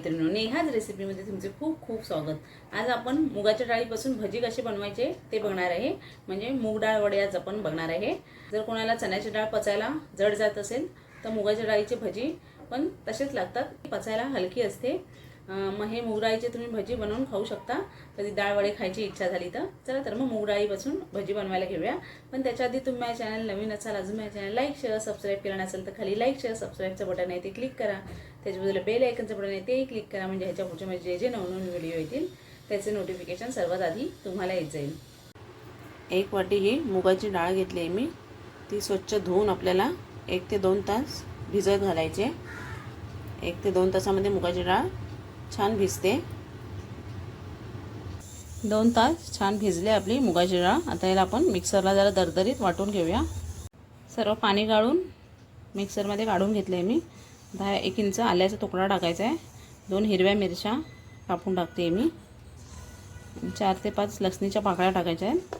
मैत्रिणी ह्याच रेसिपीमध्ये तुमचे खूप खूप स्वागत. आज आपण मुगाच्या डाळीपासून भजी कसे बनवायचे ते बघणार आहे. म्हणजे मूग डाळ वडे आज आपण बघणार आहे. जर कोणाला चण्याची डाळ पचायला जड जात असेल तर मुगाच्या डाळीची भजी पण तसेच लागतात. पचायला हलकी असते. मग हे मुगडाळीचे तुम्ही भजी बनवून खाऊ शकता. कधी डाळ वडे खायची इच्छा झाली तर. चला तर मग मुगडाळीपासून भजी बनवायला घेऊया. पण त्याच्या आधी तुम्ही माझ्या चॅनल नवीन असाल अजून माझ्या चॅनल लाईक शेअर सबस्क्राईब केलं नसेल तर खाली लाईक शेअर सबस्क्राईबचं बटन आहे ते क्लिक करा. त्याच्याबद्दल बेल आयकनचं बटन आहे तेही क्लिक करा. म्हणजे ह्याच्या पुढचे माझे जे जे नवनवीन व्हिडिओ येतील त्याचे नोटिफिकेशन सर्वात आधी तुम्हाला येत जाईल. एक वाटी ही मुगाची डाळ घेतली आहे मी. ती स्वच्छ धुवून आपल्याला एक ते दोन तास भिजत घालायचे एक ते दोन तासामध्ये मुगाची डाळ छान भिजते. दोन तास छान भिजले आपली मुगाची डाळ. आता याला आपण मिक्सरला जरा दरदरीत वाटून घेऊया. सर्व पाणी गाळून मिक्सरमध्ये काढून घेतलं आहे मी दहा एक इंच आल्याचा तुकडा टाकायचा आहे. दोन हिरव्या मिरच्या कापून टाकते मी. चार ते पाच लसणीच्या पाकळ्या टाकायच्या आहेत.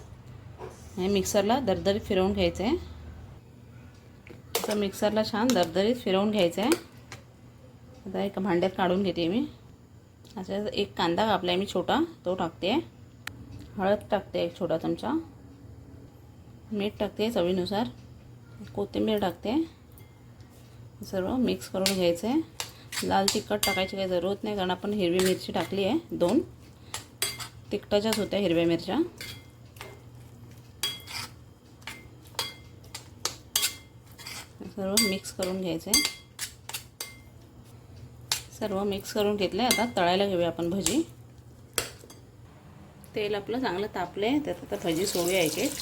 आणि मिक्सरला दरदरीत फिरवून घ्यायचं आहे. असं मिक्सरला छान दरदरीत फिरवून घ्यायचं आहे. आता एका भांड्यात काढून घेते मी. असा एक कांदा कापला आहे मी छोटा तो टाकते. हळद टाकते एक छोटा चमचा. मीठ टाकते चवीनुसार. कोथिंबीर टाकते. सर्व मिक्स करून घ्यायचं. आहे लाल तिखट टाकायची काही जरूरत नाही कारण आपण हिरवी मिरची टाकली आहे दोन. तिखटाच्याच होत्या हिरव्या मिरच्या. सर्व मिक्स करून घ्यायचं. आहे सर्व मिक्स करून घेतले आता तळायला घेऊया आपण भजी. तेल आपलं चांगलं तापलं आहे त्यात आता भजी सोडूया एक एक.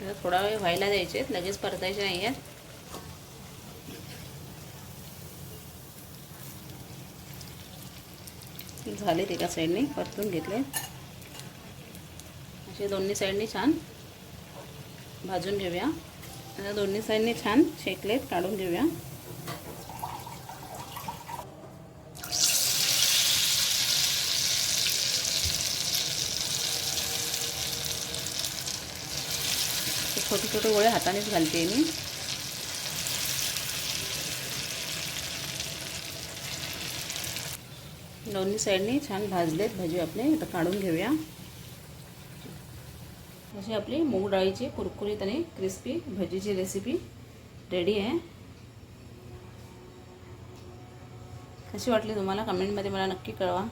थोडा वेळ व्हायला द्यायचे आहेत लगेच परतायचे नाही आहेत. झाले एका साईडने परतून घेतले असे दोन्ही साईडने छान भाजून घेऊया. दोन्ही साईडने छान शेकलेत काढून घेऊया. छोटे छोटे गोळे हातानेच घालते मी. दोन्ही साईडनी छान भाजलेत भाजी आपले. आता काढून घेऊया. अशी आपली मूग डाळीची कुरकुरीत आणि क्रिस्पी भजीची रेसिपी रेडी आहे. कशी वाटली तुम्हाला? कमेंटमध्ये मला नक्की कळवा.